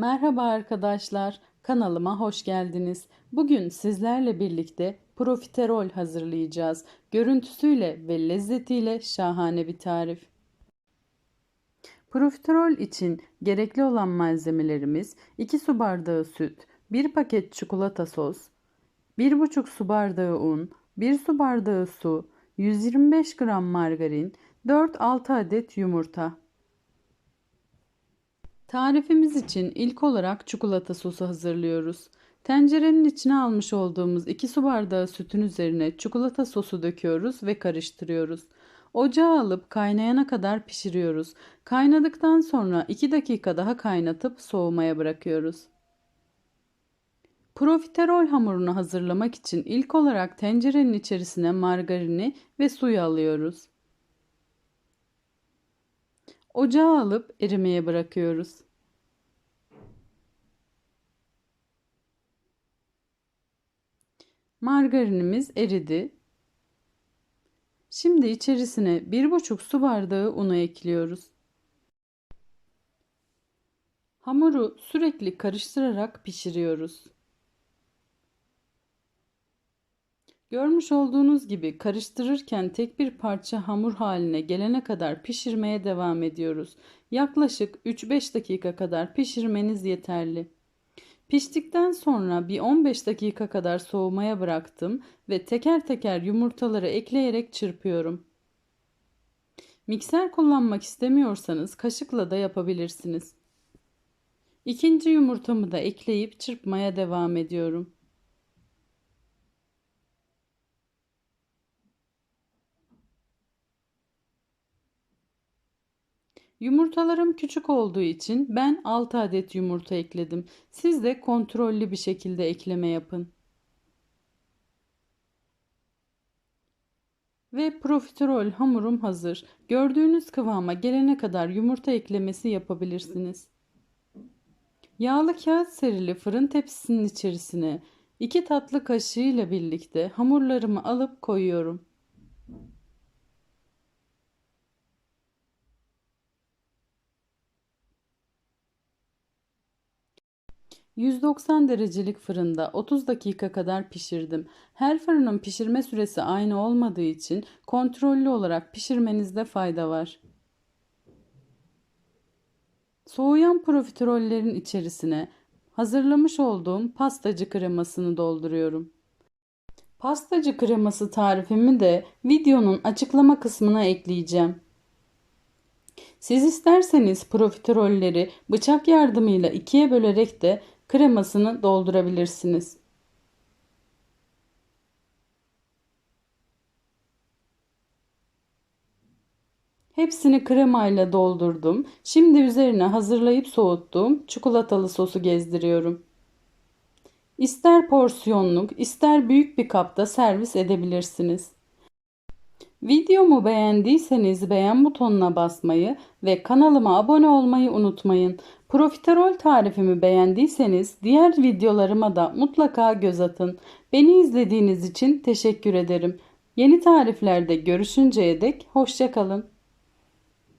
Merhaba arkadaşlar, kanalıma hoş geldiniz. Bugün sizlerle birlikte profiterol hazırlayacağız. Görüntüsüyle ve lezzetiyle şahane bir tarif. Profiterol için gerekli olan malzemelerimiz 2 su bardağı süt, 1 paket çikolata sos, 1,5 su bardağı un, 1 su bardağı su, 125 gram margarin, 4-6 adet yumurta. Tarifimiz için ilk olarak çikolata sosu hazırlıyoruz. Tencerenin içine almış olduğumuz 2 su bardağı sütün üzerine çikolata sosu döküyoruz ve karıştırıyoruz. Ocağa alıp kaynayana kadar pişiriyoruz. Kaynadıktan sonra 2 dakika daha kaynatıp soğumaya bırakıyoruz. Profiterol hamurunu hazırlamak için ilk olarak tencerenin içerisine margarini ve suyu alıyoruz. Ocağa alıp erimeye bırakıyoruz. Margarinimiz eridi. Şimdi içerisine 1,5 su bardağı unu ekliyoruz. Hamuru sürekli karıştırarak pişiriyoruz. Görmüş olduğunuz gibi karıştırırken tek bir parça hamur haline gelene kadar pişirmeye devam ediyoruz. Yaklaşık 3-5 dakika kadar pişirmeniz yeterli. Piştikten sonra bir 15 dakika kadar soğumaya bıraktım ve teker teker yumurtaları ekleyerek çırpıyorum. Mikser kullanmak istemiyorsanız kaşıkla da yapabilirsiniz. İkinci yumurtamı da ekleyip çırpmaya devam ediyorum. Yumurtalarım küçük olduğu için ben 6 adet yumurta ekledim. Siz de kontrollü bir şekilde ekleme yapın. Ve profiterol hamurum hazır. Gördüğünüz kıvama gelene kadar yumurta eklemesi yapabilirsiniz. Yağlı kağıt serili fırın tepsisinin içerisine 2 tatlı kaşığı ile birlikte hamurlarımı alıp koyuyorum. 190 derecelik fırında 30 dakika kadar pişirdim. Her fırının pişirme süresi aynı olmadığı için kontrollü olarak pişirmenizde fayda var. Soğuyan profiterollerin içerisine hazırlamış olduğum pastacı kremasını dolduruyorum. Pastacı kreması tarifimi de videonun açıklama kısmına ekleyeceğim. Siz isterseniz profiterolleri bıçak yardımıyla ikiye bölerek de kremasını doldurabilirsiniz. Hepsini kremayla doldurdum. Şimdi üzerine hazırlayıp soğuttuğum çikolatalı sosu gezdiriyorum. İster porsiyonluk, ister büyük bir kapta servis edebilirsiniz. Videomu beğendiyseniz beğen butonuna basmayı ve kanalıma abone olmayı unutmayın. Profiterol tarifimi beğendiyseniz diğer videolarıma da mutlaka göz atın. Beni izlediğiniz için teşekkür ederim. Yeni tariflerde görüşünceye dek hoşçakalın.